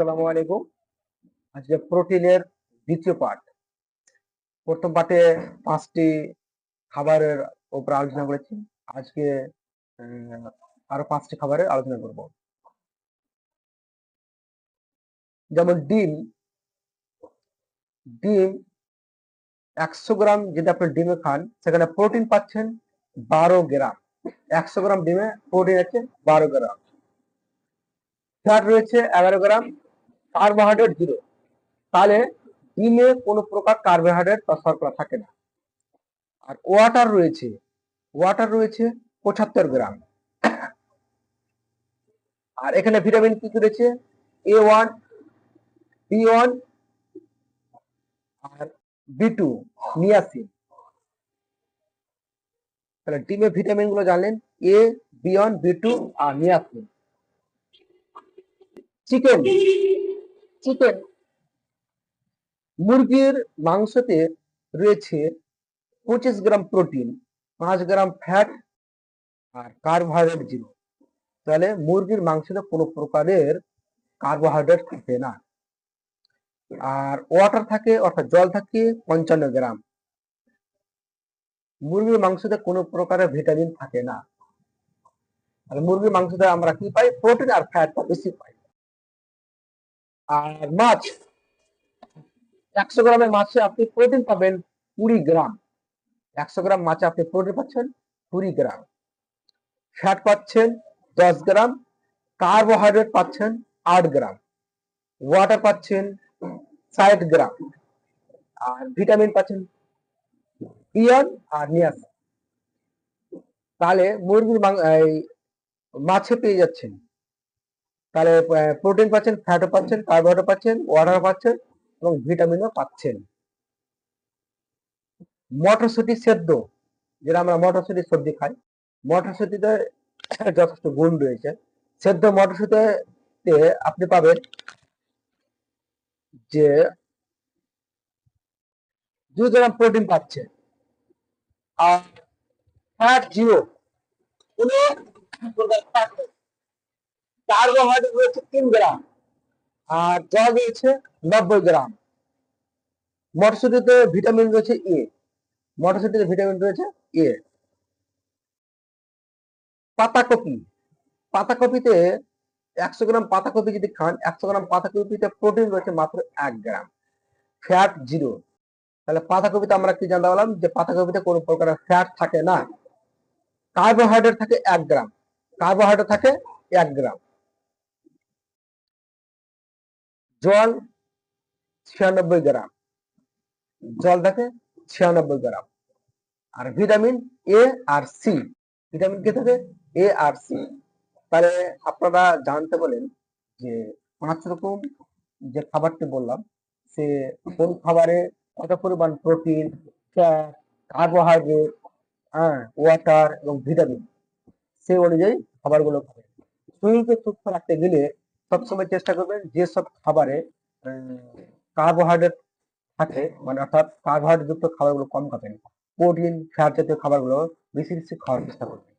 আসসালামু আলাইকুম। আজকে প্রোটিনের দ্বিতীয় পার্ট। প্রথম পার্টে পাঁচটি খাবারের উপর আলোচনা করেছি। আজকে আরও পাঁচটি খাবারের আলোচনা করব। যেমন ডিম ডিম একশো গ্রাম যদি আপনি ডিমে খান, সেখানে প্রোটিন পাচ্ছেন বারো গ্রাম। একশো গ্রাম ডিমে প্রোটিন আছে বারো গ্রাম। ফ্যাট রয়েছে এগারো গ্রাম। কার্বোহাইড্রেট জিরো তাহলে ডিমে কোনো প্রকার কার্বোহাইড্রেট বা শর্করা থাকে না। আর ওয়াটার রয়েছে। ওয়াটার রয়েছে পঁচাত্তর গ্রাম। আর এখানে ভিটামিন কি রয়েছে? এ ওয়ান বি ওয়ান আর বি টু নিয়াসিন তাহলে ডিমে ভিটামিনগুলো জানলেন A B one B two R niacin chicken chicken. মুরগির মাংসতে রয়েছে পঁচিশ গ্রাম প্রোটিন, পাঁচ গ্রাম ফ্যাট আর কার্বোহাইড্রেট জিরো। তাহলে মুরগির মাংসতে কোনো প্রকারের কার্বোহাইড্রেট থাকে না। আর ওয়াটার থাকে, অর্থাৎ জল থাকে পঞ্চান্ন গ্রাম। মুরগির মাংসতে কোনো প্রকারের ভিটামিন থাকে না। আর মুরগির মাংসতে আমরা কি পাই? প্রোটিন আর ফ্যাটটা বেশি পাই। আর মাছ, একশো গ্রামের মাছে আপনি প্রোটিন পাবেন কুড়ি গ্রাম। একশো গ্রাম মাছে আপনি প্রোটিন পাচ্ছেন কুড়ি গ্রাম। ফ্যাট পাচ্ছেন দশ গ্রাম, কার্বোহাইড্রেট পাচ্ছেন আট গ্রাম। ওয়াটার পাচ্ছেন ষাট গ্রাম। আর ভিটামিন পাচ্ছেন ইয়ন আর নিয়াস তাহলে মুরগির মাছে পেয়ে যাচ্ছেন তাহলে প্রোটিন পাচ্ছেন ফ্যাটও পাচ্ছেন কার্বোহাইড্রেট পাচ্ছেন ওয়াটার পাচ্ছেন এবং ভিটামিনও পাচ্ছেন। মটরশুটি সেদ্ধ, যেটা আমরা মটরশুটি সবজি খাই। মটরশুটিতে যথেষ্ট গুণ রয়েছে। সেদ্ধ মটরশুটিতে আপনি পাবেন যে দুই গ্রাম প্রোটিন পাচ্ছে। আর ফ্যাট জিরো কোনো প্রকার নেই। কার্বোহাইড্রেট রয়েছে তিন গ্রাম, আর জল রয়েছে নব্বই গ্রাম। মটরশুটিতে ভিটামিন রয়েছে এ, মটরশুটিতে ভিটামিন রয়েছে এ। পাতাকপি, পাতাকপিতে একশো গ্রাম পাতাকপি যদি খান, একশো গ্রাম পাতাকপিতে প্রোটিন রয়েছে মাত্র এক গ্রাম, ফ্যাট জিরো। তাহলে পাতাকপিতে আমরা কি জানতে পারলাম যে পাতাকপিতে কোনো প্রকারের ফ্যাট থাকে না, কার্বোহাইড্রেট থাকে এক গ্রাম, কার্বোহাইড্রেট থাকে এক গ্রাম। জল ছিয়ানব্বই গ্রাম। জল থাকে ছিয়ানব্বই গ্রাম। আর ভিটামিন এ আর সি ভিটামিন কি থাকে এ আর সি তাহলে আপনারা জানতে বলেন যে পাঁচ রকম যে খাবারটি বললাম, সে কোন খাবারে কত পরিমাণ প্রোটিন, ফ্যাট, কার্বোহাইড্রেট হ্যাঁ ওয়াটার এবং ভিটামিন, সেই অনুযায়ী খাবারগুলো খাবে শরীরকে সুস্থ রাখতে গেলে সবসময় চেষ্টা করবেন যেসব খাবারে কার্বোহাইড্রেট থাকে মানে অর্থাৎ কার্বোহাইড্রেট যুক্ত খাবারগুলো কম খাবেন। প্রোটিন ফ্যাট জাতীয় খাবারগুলো বেশি বেশি খাওয়ার চেষ্টা করবেন।